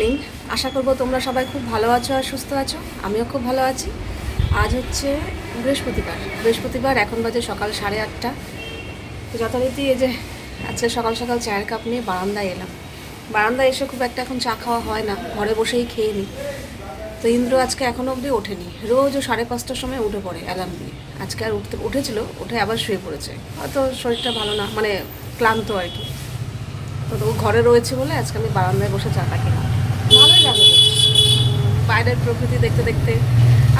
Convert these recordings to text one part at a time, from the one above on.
Morning. আশা করব তোমরা সবাই খুব ভালো আছো আর সুস্থ আছো। আমিও খুব ভালো আছি। আজ হচ্ছে বৃহস্পতিবার। বৃহস্পতিবার, এখন বাজে সকাল সাড়ে আটটা। তো যথারীতি এই যে আজকে সকাল সকাল চায়ের কাপ নিয়ে বারান্দায় এলাম। বারান্দায় এসে খুব একটা এখন চা খাওয়া হয় না। ঘরে বসেই খেয়ে নিই। তো ইন্দ্র আজকে এখনও অবধি ওঠেনি। রোজ ও সাড়ে পাঁচটার সময় উঠে পড়ে অ্যালার্ম দিয়ে। আজকে আর উঠতে, উঠেছিল, উঠে আবার শুয়ে পড়েছে। হয়তো শরীরটা ভালো না মানে ক্লান্ত আর কি। তো ঘরে রয়েছে বলে আজকে আমি বারান্দায় বসে চাটা খেলাম। বাইরের প্রকৃতি দেখতে দেখতে।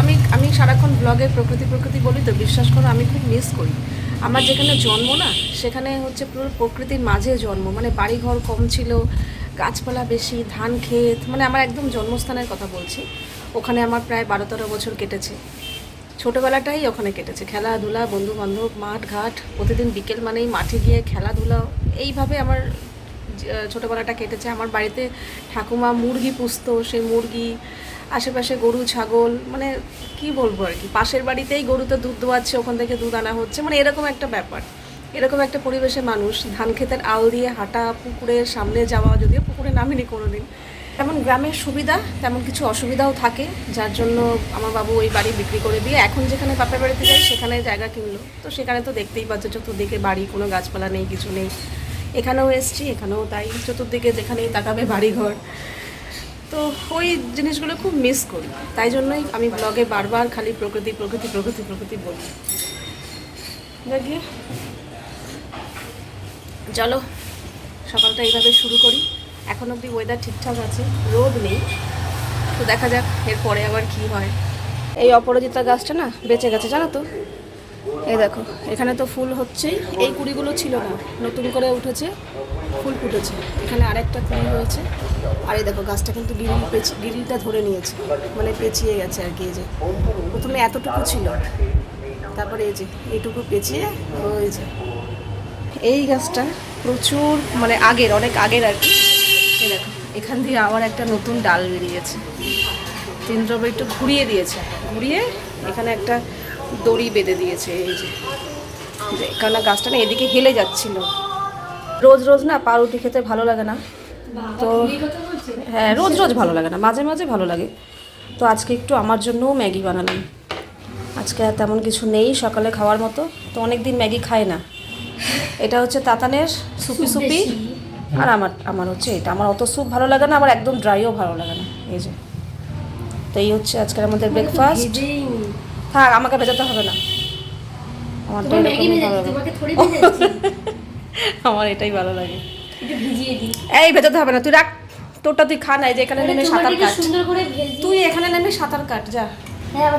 আমি আমি সারাক্ষণ ব্লগে প্রকৃতি প্রকৃতি বলি তো, বিশ্বাস করো আমি খুব মিস করি। আমার যেখানে জন্ম না, সেখানে হচ্ছে পুরো প্রকৃতির মাঝে জন্ম। মানে বাড়িঘর কম ছিল, গাছপালা বেশি, ধান ক্ষেত মানে আমার একদম জন্মস্থানের কথা বলছি। ওখানে আমার প্রায় বারো তেরো বছর কেটেছে। ছোটোবেলাটাই ওখানে কেটেছে। খেলাধুলা বন্ধু বান্ধব মাঠ, ঘাট, প্রতিদিন বিকেল মানেই মাঠে গিয়ে খেলাধুলা, এইভাবে আমার ছোটোবেলাটা কেটেছে। আমার বাড়িতে ঠাকুমা মুরগি পুষতো, সেই মুরগি আশেপাশে গরু, ছাগল মানে কি বলব আর কি? পাশের বাড়িতেই গরুতে দুধ দোয়াচ্ছে, ওখান থেকে দুধ আনা হচ্ছে মানে এরকম একটা ব্যাপার। এরকম একটা পরিবেশে মানুষ, ধান ক্ষেতের আল দিয়ে হাঁটা, পুকুরের সামনে যাওয়া, যদিও পুকুরে নামিনি কোনোদিন। তেমন গ্রামের সুবিধা, তেমন কিছু অসুবিধাও থাকে, যার জন্য আমার বাবু ওই বাড়ি বিক্রি করে দিয়ে এখন যেখানে বাপের বাড়িতে যাই সেখানে জায়গা কিনলো। তো সেখানে তো দেখতেই পাচ্ছ, চতুর্দিকে বাড়ি, কোনো গাছপালা নেই, কিছু নেই। এখানেও এসছি, এখানেও তাই, চতুর্দিকে যেখানেই তাকাবে বাড়িঘর। তো ওই জিনিসগুলো খুব মিস করি। তাই জন্যই আমি ব্লগে বারবার খালি প্রকৃতি প্রকৃতি প্রকৃতি প্রকৃতি বলি। দেখি। চলো, সকালটা এইভাবে শুরু করি। এখন অবধি ওয়েদার ঠিকঠাক আছে, রোদ নেই। তো দেখা যাক এরপরে আবার কি হয়। এই অপরাজিতা গাছটা না বেঁচে গেছে, জানো তো? এই দেখো, এখানে তো ফুল হচ্ছেই। এই কুড়িগুলো ছিল না, নতুন করে উঠেছে, ফুল ফুটেছে। এখানে আরেকটা কুড়ি হয়েছে। আর দেখো গাছটা কিন্তু গিরিল পেঁচি, গিরিলটা ধরে নিয়েছে। মানে পেঁচিয়ে গেছে আর কি, এই যে। প্রথমে এতটুকু ছিল। তারপরে এই যে, এইটুকু পেঁচিয়ে ওই যে এই গাছটা প্রচুর মানে আগের, অনেক আগের আর কি। দেখো, এখান দিয়ে আবার একটা নতুন ডাল বেরিয়েছে। তিনটবে একটু ঘুরিয়ে দিয়েছে। ঘুরিয়ে এখানে একটা দড়ি বেঁধে দিয়েছে, এই যে। এখানে গাছটা না এদিকে হেলে যাচ্ছিল। রোজ রোজ না পাউরুটি খেতে ভালো লাগে না। তো হ্যাঁ রোজ রোজ ভালো লাগে না মাঝে মাঝে ভালো লাগে। তো আজকে একটু আমার জন্যও ম্যাগি বানালাম। আজকে আর তেমন কিছু নেই সকালে খাওয়ার মতো। তো অনেক দিন ম্যাগি খায় না। এটা হচ্ছে তাতানের সুপি সুপি আর আমার আমার হচ্ছে এটা। আমার অত স্যুপ ভালো লাগে না আমার একদম ড্রাইও ভালো লাগে না। এই যে। তো এই হচ্ছে আজকের আমাদের ব্রেকফাস্ট থাক আমাকে ভেজাতে হবে না। আমার আমার এটাই ভালো লাগে। এই ভেজাতে হবে না তুই রাখ। তোরটা তুই খা নাই যে এখানে নেমে সাঁতার কাট। সুন্দর করে ভেজে তুই এখানে নেমে সাঁতার কাট যা। হ্যাঁ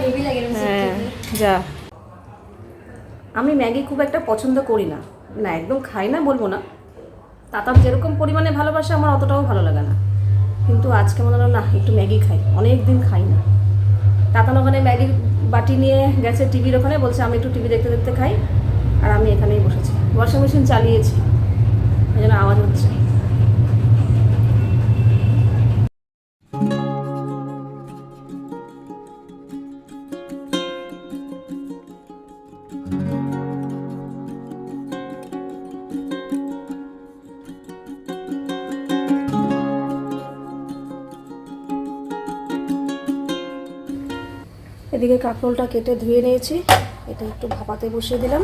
হ্যাঁ যা। আমি ম্যাগি খুব একটা পছন্দ করি না। না একদম খাই না বলব না। তাতাম যেরকম পরিমাণে ভালোবাসে আমার অতটাও ভালো লাগে না। কিন্তু আজকে মনে হলো না একটু ম্যাগি খাই। অনেক দিন খাই না। তাতান ওখানে ম্যাগির বাটি নিয়ে গেছে টিভির ওখানে বলছে আমি একটু টিভি দেখতে দেখতে খাই। আর আমি এখানেই বসেছি। ওয়াশিং মেশিন চালিয়েছি। ওই জন্য আওয়াজ হচ্ছে। এদিকে কাঁকরোলটা কেটে ধুয়ে নিয়েছি। এটা একটু ভাপাতে বসিয়ে দিলাম।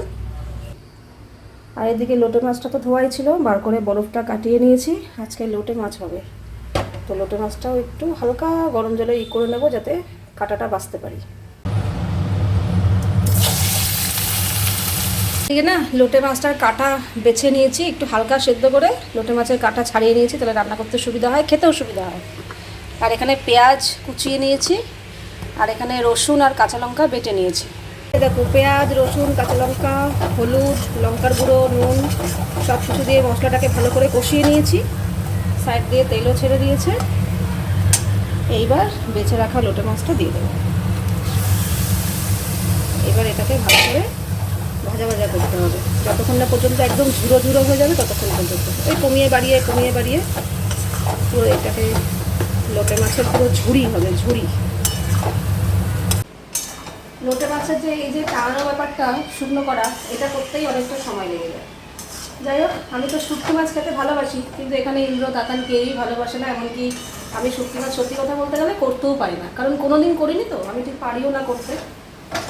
আর এদিকে লোটে মাছটা তো ধোয়াই ছিল, বার করে বরফটা কাটিয়ে নিয়েছি। আজকে লোটে মাছ হবে। তো লোটে মাছটাও একটু হালকা গরম জলে ই করে নেব যাতে কাটাটা বাঁচতে পারি। এদিকে না, লোটে মাছটার কাটা বেছে নিয়েছি, একটু হালকা সেদ্ধ করে লোটে মাছের কাটা ছাড়িয়ে নিয়েছি, তাহলে রান্না করতে সুবিধা হয়, খেতেও সুবিধা হয়। আর এখানে পেঁয়াজ কুচিয়ে নিয়েছি, আর এখানে রসুন আর কাঁচা লঙ্কা বেটে নিয়েছি। দেখো, পেঁয়াজ, রসুন, কাঁচা লঙ্কা, হলুদ, লঙ্কার গুঁড়ো, নুন, সব কিছু দিয়ে মশলাটাকে ভালো করে কষিয়ে নিয়েছি। সাইড দিয়ে তেলও ছেড়ে দিয়েছে। এইবার বেছে রাখা লোটে মাছটা দিয়ে দেবো। এবার এটাকে ভালো করে ভাজা ভাজা করতে হবে। যতক্ষণ না পর্যন্ত একদম ঝুড়ো ঝুড়ো হয়ে যাবে, ততক্ষণ পর্যন্ত। ওই কমিয়ে বাড়িয়ে কমিয়ে বাড়িয়ে পুরো এটাকে লোটে মাছের পুরো ঝুড়ি হবে, ঝুড়ি। লোটে মাছের যে এই যে টানানো ব্যাপারটা, শুকনো করা, এটা করতেই অনেকটা সময় লেগে যায়। যাই হোক, আমি তো শুক্তি মাছ খেতে ভালোবাসি, কিন্তু এখানে ইন্দ্র তাতান কেউই ভালোবাসে না, এমনকি আমি শুটকি মাছ সত্যি কথা বলতে গেলে করতেও পারি না। কারণ কোনো দিন করিনি তো, আমি ঠিক পারিও না করতে।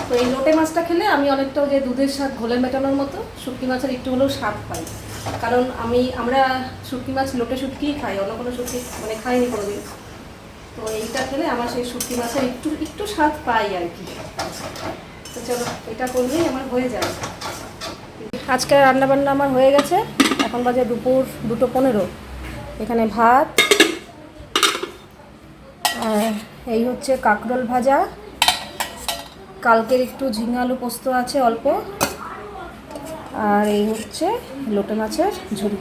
তো এই লোটে মাছটা খেলে আমি অনেকটা যে দুধের স্বাদ ঘোলে মেটানোর মতো শুটকি মাছের একটু হলেও স্বাদ পাই। কারণ আমি, আমরা শুটকি মাছ লোটে শুটকিই খাই, অন্য কোনো শুটকি মানে খাইনি কোনোদিন। তো এইটা খেলে আমার সেই শুটকি মাছের একটু একটু স্বাদ পাই আর কি। তো চলো এটা করলেই আমার হয়ে যাবে আজকে রান্নাবান্না আমার হয়ে গেছে। এখন বাজে দুপুর দুটো পনেরো। এখানে ভাত আর এই হচ্ছে কাঁকরোল ভাজা। কালকের একটু ঝিঙে আলু পোস্ত আছে অল্প। আর এই হচ্ছে লোটে মাছের ঝুড়ি।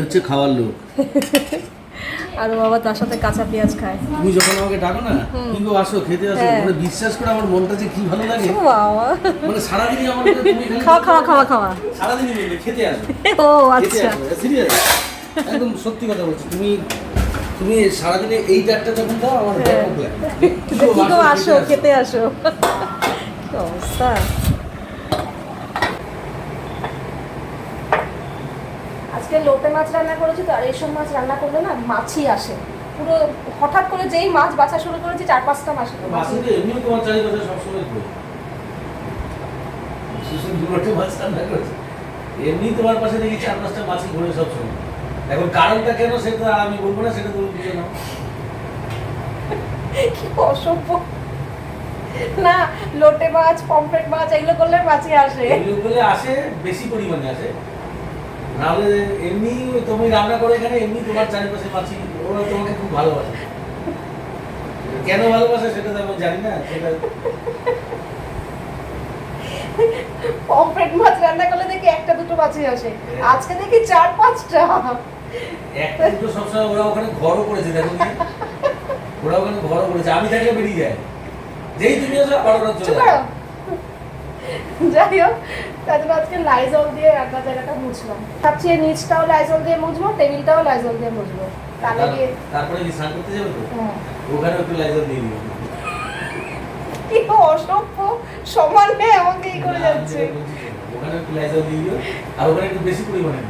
হচ্ছে খাওয়ার লোক আর ও বাবা তার সাথে কাঁচা পেঁয়াজ খায়। তুমি যখন আমাকে ডাকো না কিন্তু আসো খেতে আসো হ্যাঁ। মানে বিশ্বাস করে আমার মনটা যে কি ভালো লাগে। বাবা। মানে সারাদিনই আমার তুমি খালি খাওয়া খাওয়া খাওয়া খাওয়া। সারাদিনই বলবে খেতে আসো। ও আচ্ছা। সিরিয়াস একদম সত্যি কথা বলছি। তুমি তুমি সারাদিনে এই ডাকটা যখন দাও আমার হ্যাঁ। ব্যাপক লাগে দেখি গো আসো খেতে আসো। অবস্থা? আজকে লোটে মাছ রান্না করেছি তো আর এইসব মাছ রান্না করলে না মাছই আসে। পুরো হঠাৎ করে যেই মাছ বাছা শুরু করেছি চার পাঁচটা মাস মাছ এমনি তোমার পাশে দেখি চার পাঁচটা মাছই ঘুরে সবসময়। এখন কারণটা কেন সেটা আমি বলব না সেটা তুমি বুঝে নাও। কি অসভ্য। না লোটে মাছ পমফ্রেট মাছ এগুলো করলে মাছই আসে। এগুলো বলে আসে বেশি পরিমাণে আসে। নাহলে এমনি তুমি রান্না করে এখানে এমনি তোমার চারিপাশে মাছি ওরা তোমাকে খুব ভালোবাসে। কেন ভালোবাসে সেটা তো আমি জানি না সেটা পমফ্রেট মাছ রান্না করলে দেখি একটা দুটো মাছই আসে। আজকে দেখি চার পাঁচটা। একটা দুটো সবসময় ওরা ওখানে ঘরও করেছে দেখো? ওরা ওখানে ঘরও করেছে আমি থাকলে বেরিয়ে যায়। যেই তুমি আসো আবার ওরা চলে যায় যাই হোক তার জন্য আজকে লাইজল দিয়ে জায়গাটা মুছলাম। ভাবছি নিচটাও লাইজল দিয়ে মুছবো টেবিলটাও লাইজল দিয়ে মুছবো। তাহলে তারপরে কি স্নান করতে যাবে তো? হ্যাঁ। ওখানে একটু লাইজার দিয়ে কি অসভ্য সমানে আমাকে এই করে যাচ্ছে। ওখানে একটু লাইজার দিয়ে দিও আর ওখানে একটু বেশি পরিমাণে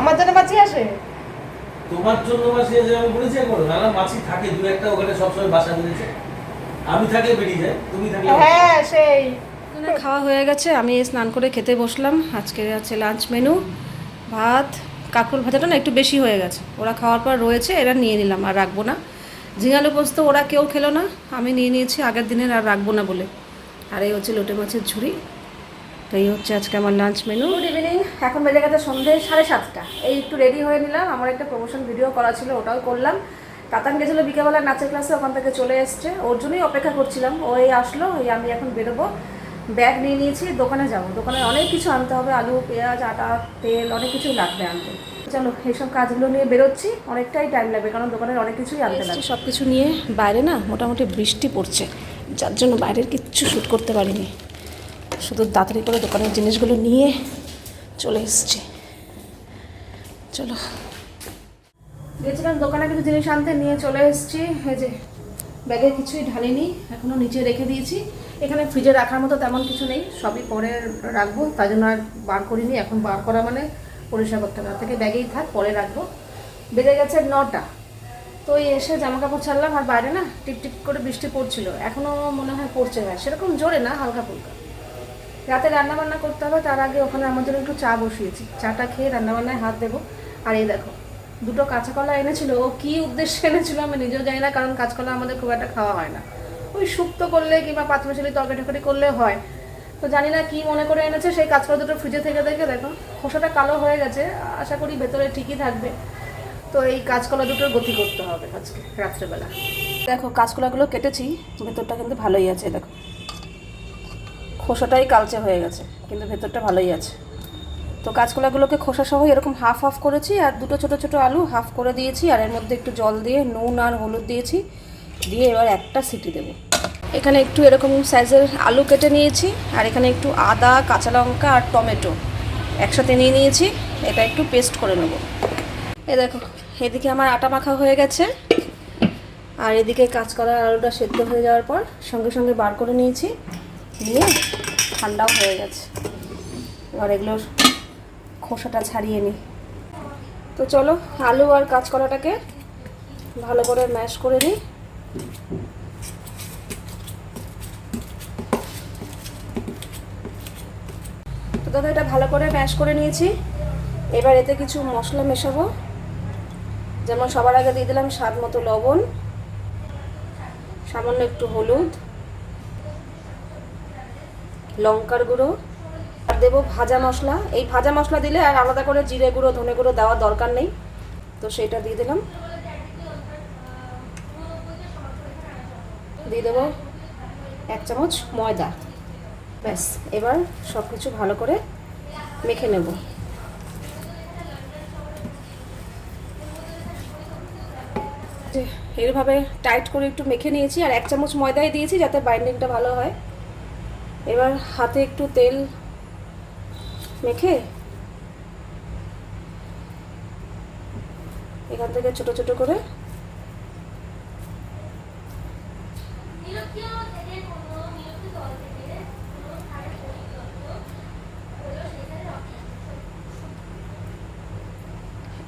আমার জন্য মাছি আসে? তোমার জন্য মাসি আছে আমি বলেছি করো নানা মাছি থাকে দু একটা ওখানে সবসময় বাসা বেঁধেছে আমি থাকলে বেরিয়ে যায় তুমি থাকলে হ্যাঁ সেই। খাওয়া হয়ে গেছে, আমি স্নান করে খেতে বসলাম। আজকে আছে লাঞ্চ মেনু ভাত, কাকুর ভাজাটা না একটু বেশি হয়ে গেছে। ওরা খাওয়ার পর রয়েছে, এরা নিয়ে নিলাম, আর রাখব না। ঝিঙালু পোস্ত ওরা কেউ খেলো না, আমি নিয়ে নিয়েছি, আগের দিনের আর রাখব না বলে। আর এই হচ্ছে লোটে মাছের ঝুড়ি। তো এই হচ্ছে আজকে আমার লাঞ্চ মেনু গুড ইভিনিং এখন বেজে গেছে সন্ধ্যে সাড়ে সাতটা। এই একটু রেডি হয়ে নিলাম, আমার একটা প্রমোশন ভিডিও করা ছিল, ওটাও করলাম। কাতান গেছিল বিকেলবেলা, নাচের ক্লাসে ওখান থেকে চলে এসছে। ওর জন্যই অপেক্ষা করছিলাম, ওই আসলো, এই আমি এখন বেরোবো। ব্যাগ নিয়ে নিয়েছি দোকানে যাব। দোকানে অনেক কিছু আনতে হবে আলু পেঁয়াজ আটা তেল অনেক কিছুই লাগবে আনতে। চলো এইসব কাজগুলো নিয়ে বেরোচ্ছি অনেকটাই টাইম লাগবে কারণ দোকানের অনেক কিছুই আনতে লাগবে। সব কিছু নিয়ে বাইরে না মোটামুটি বৃষ্টি পড়ছে যার জন্য বাইরের কিচ্ছু শ্যুট করতে পারিনি। শুধু তাড়াতাড়ি করে দোকানের জিনিসগুলো নিয়ে চলে এসছি। চলো। গেছিলাম দোকানে কিছু জিনিস আনতে নিয়ে চলে এসেছি। এই যে ব্যাগে কিছুই ঢালিনি এখনও নিচে রেখে দিয়েছি। এখানে ফ্রিজে রাখার মতো তেমন কিছু নেই, সবই পরে রাখব তাই জন্য আর বার করিনি, এখন বার করা মানে পরিষ্কার করতে হবে। থেকে ব্যাগেই থাক, পরে রাখব। বেজে গেছে নটা, তো এসে জামা কাপড় ছাড়লাম, আর বাইরে না টিপ টিপ করে বৃষ্টি পড়ছিল এখনও মনে হয় পড়ছে না। সেরকম জোরে না, হালকা ফুলকা। রাতে রান্নাবান্না করতে হবে, তার আগে ওখানে আমার জন্য একটু চা বসিয়েছি। চাটা খেয়ে রান্নাবান্নায় হাত দেবো। আর এই দেখো, দুটো কাঁচা কলা এনেছিল, ও কী উদ্দেশ্যে এনেছিল আমি নিজেও জানি না, কারণ কাঁচকলা আমাদের খুব একটা খাওয়া হয় না। ওই শুক্তো করলে কিংবা পাতমশালি তরকারি টরকারি করলে হয়। তো জানি না কি মনে করে এনেছে, সেই কাঁচকলা দুটো ফ্রিজে থেকে দেখে দেখো। খোসাটা কালো হয়ে গেছে, আশা করি ভেতরে ঠিকই থাকবে। তো এই কাঁচকলা দুটোর গতি করতে হবে আজকে, রাত্রেবেলা। দেখো, কাঁচকলাগুলো কেটেছি, ভেতরটা কিন্তু ভালোই আছে, দেখো। খোসাটাই কালচে হয়ে গেছে, কিন্তু ভেতরটা ভালোই আছে। তো কাঁচকলাগুলোকে খোসা সহ এরকম হাফ হাফ করেছি, আর দুটো ছোটো ছোটো আলু হাফ করে দিয়েছি, আর এর মধ্যে একটু জল দিয়ে, নুন আর হলুদ দিয়েছি। দিয়ে এবার একটা সিটি দেবো। এখানে একটু এরকম সাইজের আলু কেটে নিয়েছি, আর এখানে একটু আদা, কাঁচা লঙ্কা আর টমেটো একসাথে নিয়ে নিয়েছি, এটা একটু পেস্ট করে নেব। এ দেখো, এদিকে আমার আটা মাখা হয়ে গেছে, আর এদিকে কাঁচকলা আলুটা সেদ্ধ হয়ে যাওয়ার পর সঙ্গে সঙ্গে বার করে নিয়েছি, নিয়ে ঠান্ডাও হয়ে গেছে। এবার এগুলোর খোসাটা ছাড়িয়ে নিই। তো চলো, আলু আর কাঁচকলাটাকে ভালো করে ম্যাশ করে নিই। তো দাদা, এটা ভালো করে ম্যাশ করে নিয়েছি। এবার এতে কিছু মশলা মেশাবো। যেমন সবার আগে দিয়ে দিলাম স্বাদ মতো লবণ, সামান্য একটু হলুদ, লঙ্কার গুঁড়ো, আর দেবো ভাজা মশলা। এই ভাজা মশলা দিলে আর আলাদা করে জিরে গুঁড়ো, ধনে গুঁড়ো দেওয়ার দরকার নেই। তো সেটা দিয়ে দিলাম। দিয়ে দেবো এক চামচ ময়দা। ব্যাস, এবার সব কিছু ভালো করে মেখে নেব। এইভাবে টাইট করে একটু মেখে নিয়েছি আর এক চামচ ময়দাই দিয়েছি যাতে বাইন্ডিংটা ভালো হয়। এবার হাতে একটু তেল মেখে এখান থেকে ছোট ছোট করে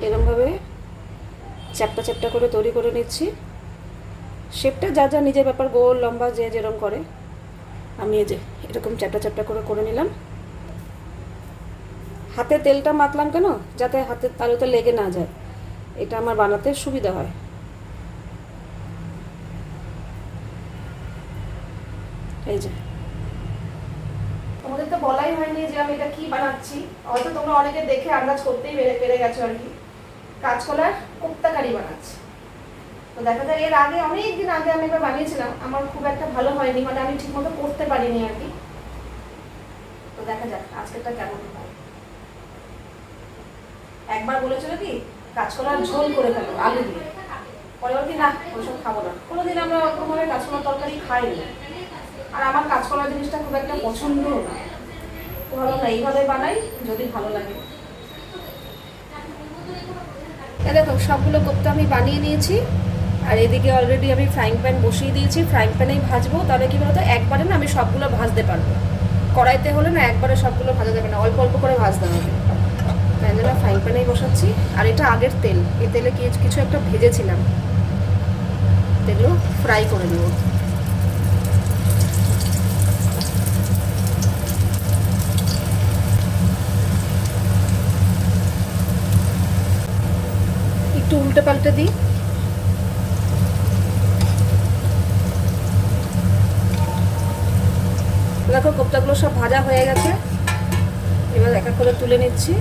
এরমভাবে চ্যাপটা চ্যাপটা করে তৈরি করে নিচ্ছি। শেপটা যা যা নিজের ব্যাপার, গোল, লম্বা, যে যেরকম করে। আমি এই যে এরকম চ্যাপটা চ্যাপটা করে করে নিলাম। হাতে তেলটা মাতলাম কেন? যাতে হাতের তালুতে লেগে না যায়। এটা আমার বানাতে সুবিধা হয়। এই যে। তোমাদের তো বলাই হয়নি যে আমি এটা কি বানাচ্ছি। হয়তো তোমরা অনেকে দেখে আন্দাজ করতেই পেরে গেছো আর কি। কাঁচকলার কোপ্তা কারি বানাচ্ছি। তো দেখা যায় এর আগে অনেক দিন আগে আমি একবার বানিয়েছিলাম, আমার খুব একটা ভালো হয়নি মানে আমি ঠিকমতো করতে পারিনি আর কি। তো দেখা যাক, আজকেরটা কেমন হয়। একবার বলেছিল কি, কাঁচকলার ঝোল করে ফেলো, আলু দিয়ে। পরে কি, না ওইসব খাব না। কোনোদিন আমরা ওরকমভাবে কাঁচকলার তরকারি খাই না আর আমার কাঁচকলা জিনিসটা খুব একটা পছন্দ না। ভালো না, এইভাবে বানাই, যদি ভালো লাগে। দেখো সবগুলো কোপ্তা আমি বানিয়ে নিয়েছি। আর এদিকে অলরেডি আমি ফ্রাইং প্যান বসিয়ে দিয়েছি। ফ্রাইং প্যানেই ভাজবো। তাহলে কী বলতো, একবারে না আমি সবগুলো ভাজতে পারব। কড়াইতে হলে না একবারে সবগুলো ভাজা যাবে না। অল্প অল্প করে ভাজতে হবে। তাই জন্য ফ্রাইং প্যানেই বসাচ্ছি। আর এটা আগের তেল। এই তেলে কিছু একটা ভেজেছিলাম। এগুলো ফ্রাই করে দেবো একটু উল্টে পাল্টে দিই। দেখো, কোপ্তাগুলো সব ভাজা হয়ে গেছে। এবার এক এক করে তুলে নিচ্ছি।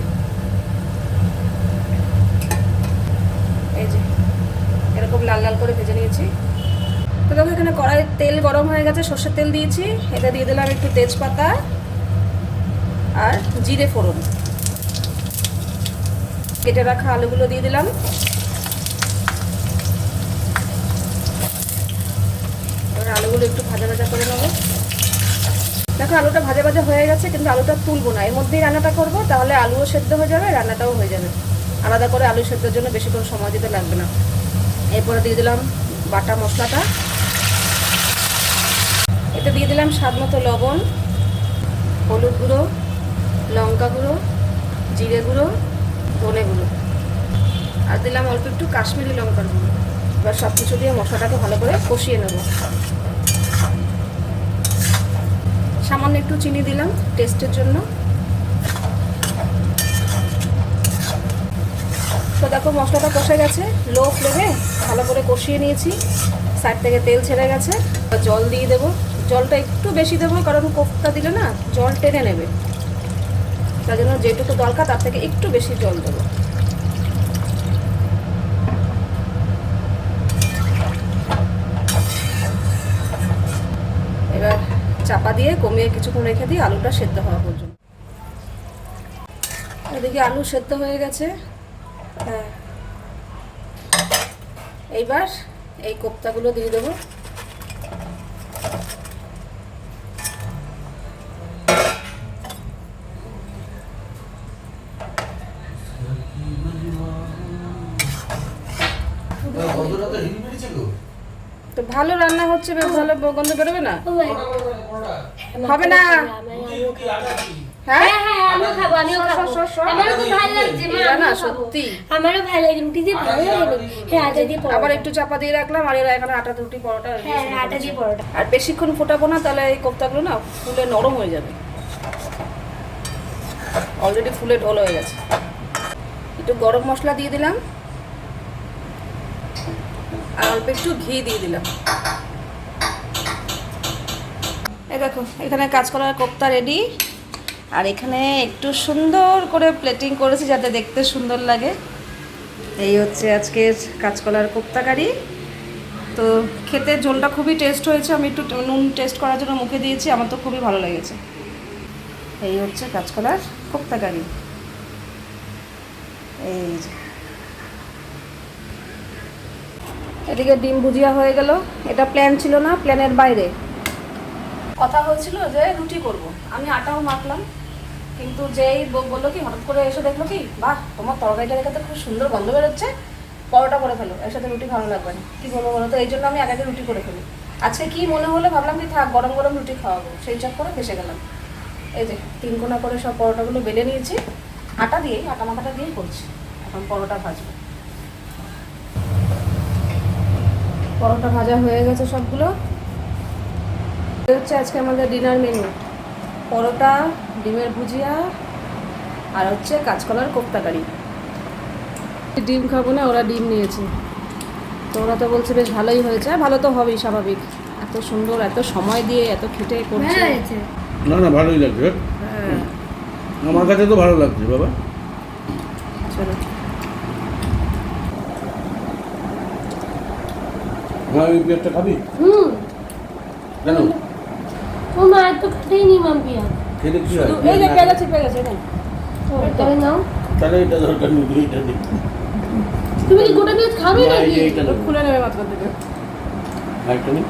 এই যে, এরকম লাল লাল করে ভেজে নিয়েছি। তো দেখো, এখানে কড়াইয়ের তেল গরম হয়ে গেছে, সর্ষের তেল দিয়েছি। এটা দিয়ে দিলাম একটু তেজপাতা আর জিরে ফোড়ন। কেটে রাখা আলুগুলো দিয়ে দিলাম। আলুগুলো একটু ভাজা ভাজা করে নেব। দেখো, আলুটা ভাজা ভাজা হয়ে গেছে, কিন্তু আলুটা তুলবো না। এর মধ্যেই রান্নাটা করব, তাহলে আলুও সেদ্ধ হয়ে যাবে রান্নাটাও হয়ে যাবে। আলাদা করে আলু সেদ্ধর জন্য বেশি করে সময় দিতে লাগবে না। এরপরে দিয়ে দিলাম বাটা মশলাটা। এতে দিয়ে দিলাম স্বাদ মতো লবণ, হলুদ গুঁড়ো, লঙ্কা গুঁড়ো, জিরে গুঁড়ো, ধনে গুঁড়ো। আর দিলাম অল্প একটু কাশ্মীরি লঙ্কার গুঁড়ো। এবার সব কিছু দিয়ে মশলাটাকে ভালো করে কষিয়ে নেব। সামান্য একটু চিনি দিলাম টেস্টের জন্য। তো দেখো মশলাটা কষে গেছে লো ফ্লেমে ভালো করে কষিয়ে নিয়েছি সাইড থেকে তেল ছেড়ে গেছে। জল দিয়ে দেবো। জলটা একটু বেশি দেবো কারণ কোফতা দিলে না জল টেনে নেবে। তার জন্য যেটুকু দরকার তার থেকে একটু বেশি জল দেবো এবার চাপা দিয়ে কমিয়ে কিছুক্ষণ রেখে দিই আলুটা সেদ্ধ হওয়া পর্যন্ত। এদিকে আলু সেদ্ধ হয়ে গেছে। হ্যাঁ। এইবার এই কোপ্তাগুলো দিয়ে দেবো। ভালো রান্না হচ্ছে বেশ ভালো গন্ধ বেরোবে না? হবে না? হ্যাঁ হ্যাঁ আমিও খাব আমিও খাব সর, সর। আমারও খুব ভালো লাগছে মা না সত্যি আমারও ভালো লাগে রুটি দিয়ে ভালো লাগে হ্যাঁ আটা দিয়ে পরোটা আবার একটু চাপা দিয়ে রাখলাম আর এরা এখানে আটা রুটি পরোটা হ্যাঁ শুরু হ্যাঁ, আটা দিয়ে পরোটা আর বেশিক্ষণ ফোটাবো না তাহলে এই কোপ্তাগুলো না ফুলে নরম হয়ে যাবে অলরেডি ফুলে ঢোল হয়ে গেছে একটু গরম মশলা দিয়ে দিলাম আর অল্প একটু ঘি দিয়ে দিলাম। এই দেখো, এখানে কাজ করার কোপ্তা রেডি আর এখানে একটু সুন্দর করে প্লেটিং করেছি যাতে দেখতে সুন্দর লাগে। এই হচ্ছে আজকের কাঁচকলার কোপ্তা কারি। তো খেতে ঝোলটা খুবই টেস্ট হয়েছে। আমি একটু নুন টেস্ট করার জন্য মুখে দিয়েছি। আমার তো খুবই ভালো লেগেছে। এই হচ্ছে কাঁচকলার কোপ্তা কারি। এই যে। এদিকে ডিম ভুজিয়া হয়ে গেল। এটা প্ল্যান ছিল না প্ল্যানের বাইরে। কথা হয়েছিল যে রুটি করব। আমি আটাও মাখলাম, কিন্তু যেই বলল কি, হঠাৎ করে এসে দেখল কি, বাহ, তোমার তরকারিটা দেখে তো খুব সুন্দর গন্ধ বেরোচ্ছে, পরোটা করে ফেলো, এর সাথে রুটি ভালো লাগবে না। কি বলব বলো তো, এই জন্য আমি আগে আগে রুটি করে ফেলি। আজকে কি মনে হলো ভাবলাম কি, থাক, গরম গরম রুটি খাওয়াবো, সেই চক করে ফেসে গেলাম। এই যে, তিন কোনা করে সব পরোটাগুলো বেলে নিয়েছি, আটা দিয়েই, আটা মাখাটা দিয়েই করছি। এখন পরোটা ভাজবো। পরোটা ভাজা হয়ে গেছে সবগুলো। এই হচ্ছে আজকে আমাদের ডিনার মেনু পরোটা ডিমের ভুজিয়া আর হচ্ছে কাঁচকলার কোপ্তাকারি ডিম খাব না ওরা ডিম নিয়েছে। তো ওরা তো বলছে বেশ ভালোই হয়েছে। আর ভালো তো হবেই স্বাভাবিক। এত সুন্দর এত সময় দিয়ে এত খেটে করছে। না না ভালোই লাগছে। হ্যাঁ। আমার কাছে তো ভালো লাগছে বাবা। চলো। হ্যাঁ ওই পেঁয়াজটা খাবি? হুম। কেন? ও মা এত খেতেই নি মাম পিয়া খেলে কি হয়? এই যে পেঁয়াজ চেপে গেছে না তবে নাও। তাহলে এটা দরকার নেই এটা দিই তুমি কি গোটা পেঁয়াজ খাবে নাকি? খুলে নেবে মাত্র থেকে। আরেকটা নিই